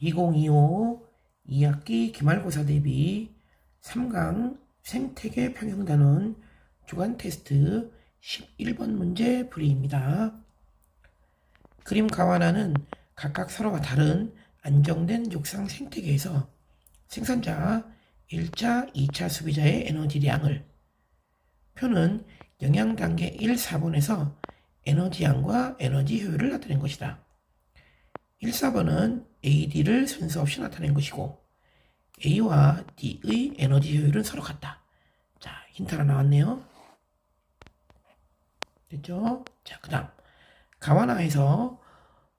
2025 2학기 기말고사 대비 3강 생태계 평형단원 주간 테스트 11번 문제 풀이입니다. 그림 가완화는 각각 서로가 다른 안정된 육상 생태계에서 생산자 1차, 2차 소비자의 에너지량을 표는 영양 단계 1, 4번에서 에너지양과 에너지 효율을 나타낸 것이다. 1, 4번은 AD를 순서 없이 나타낸 것이고 A와 D의 에너지 효율은 서로 같다. 자, 힌트 하나 나왔네요. 됐죠? 자, 그 다음 가와나에서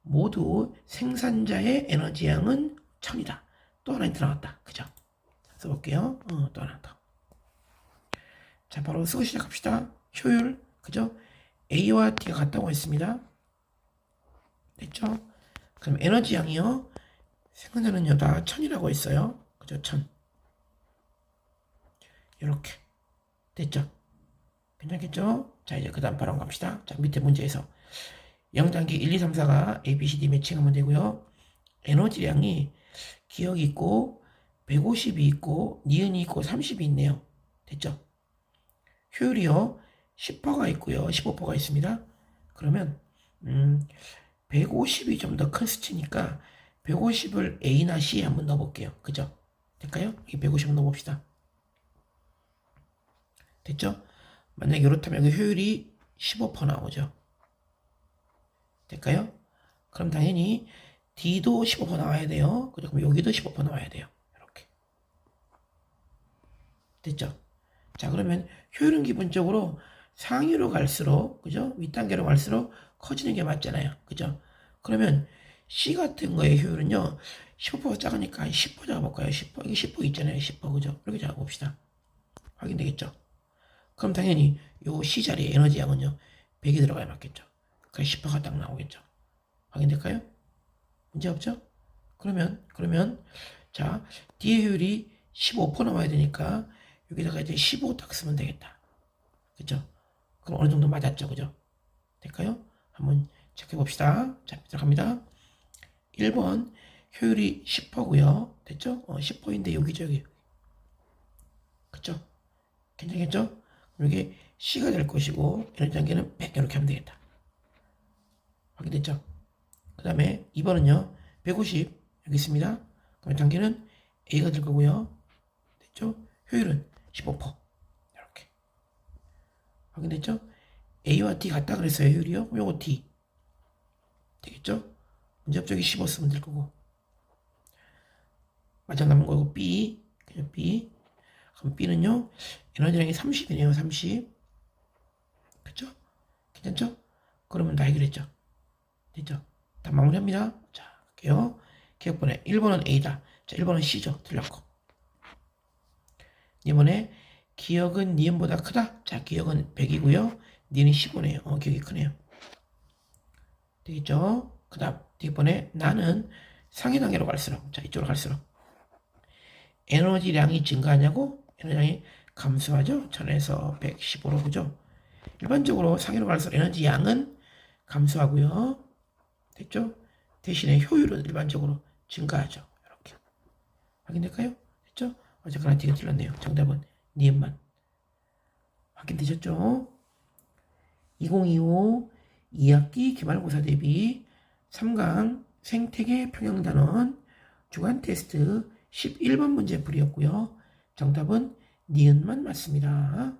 모두 생산자의 에너지 양은 1000이다. 또 하나 힌트 나왔다. 그죠? 써볼게요. 어, 또 하나 더. 자, 바로 쓰고 시작합시다. 효율, 그죠? A와 D가 같다고 했습니다. 됐죠? 그럼 에너지 양이요. 생산자는요, 다 1000이라고 했어요. 그죠? 1000. 이렇게. 됐죠? 괜찮겠죠? 자, 이제 그 다음 바로 갑시다. 자, 밑에 문제에서. 0단계 1, 2, 3, 4가 A, B, C, D 매칭하면 되고요. 에너지량이 기억이 있고, 150이 있고, 니은이 있고, 30이 있네요. 됐죠? 효율이요. 10%가 있고요. 15%가 있습니다. 그러면, 음, 150이 좀 더 큰 수치니까, 150을 A나 C에 한번 넣어볼게요. 그죠? 될까요? 이 150을 넣어봅시다. 됐죠? 만약에 이렇다면 여기 효율이 15% 나오죠. 될까요? 그럼 당연히 D도 15% 나와야 돼요. 그죠? 그럼 여기도 15% 나와야 돼요. 이렇게. 됐죠? 자, 그러면 효율은 기본적으로 상위로 갈수록, 그죠? 윗단계로 갈수록 커지는 게 맞잖아요. 그죠? 그러면 C 같은 거의 효율은요, 15% 작으니까 10% 잡아볼까요? 10%. 이게 10% 있잖아요. 10%. 그죠? 이렇게 잡아봅시다. 확인되겠죠? 그럼 당연히 요 C 자리에 에너지 양은요, 100이 들어가야 맞겠죠? 그 10%가 딱 나오겠죠? 확인될까요? 문제 없죠? 그러면, 그러면, 자, D의 효율이 15% 나와야 되니까, 여기다가 이제 15 딱 쓰면 되겠다. 그죠? 그럼 어느 정도 맞았죠? 그죠? 될까요? 한번 체크해 봅시다. 자, 들어갑니다. 1번, 효율이 10%고요 됐죠? 어, 10%인데 여기죠, 여기. 그쵸? 괜찮겠죠? 그럼 이게 C가 될 것이고, 에너지 단계는 100 이렇게 하면 되겠다. 확인됐죠? 그 다음에 2번은요, 150 여기 있습니다. 그럼 단계는 A가 될 거고요. 됐죠? 효율은 15%. 확인됐죠? A와 D 같다 그랬어요, 효율이요. 요거 D. 되겠죠? 문제 앞쪽에 15 쓰면 될 거고. 마지막 남은 거고 B. 그죠? B. 그럼 B는요, 에너지량이 30이네요, 30. 그쵸? 괜찮죠? 그러면 다 해결했죠? 됐죠? 다 마무리합니다. 자, 갈게요. 기억번에 1번은 A다. 자, 1번은 C죠. 틀렸고. 이번에 기억은 니은보다 크다. 자, 기억은 100이고요. 니은 15네요. 어, 기억이 크네요. 되겠죠? 그 다음, 뒷번에 나는 상위 단계로 갈수록, 자, 이쪽으로 갈수록 에너지량이 증가하냐고? 에너지량이 감소하죠? 1000에서 115로, 그죠? 일반적으로 상위로 갈수록 에너지 양은 감소하고요. 됐죠? 대신에 효율은 일반적으로 증가하죠. 이렇게. 확인될까요? 됐죠? 어쨌거나 뒤가 틀렸네요. 정답은 니은만. 확인되셨죠? 2025 2학기 기말고사 대비 3강 생태계 평형단원 주간 테스트 11번 문제 풀이였고요. 정답은 니은만 맞습니다.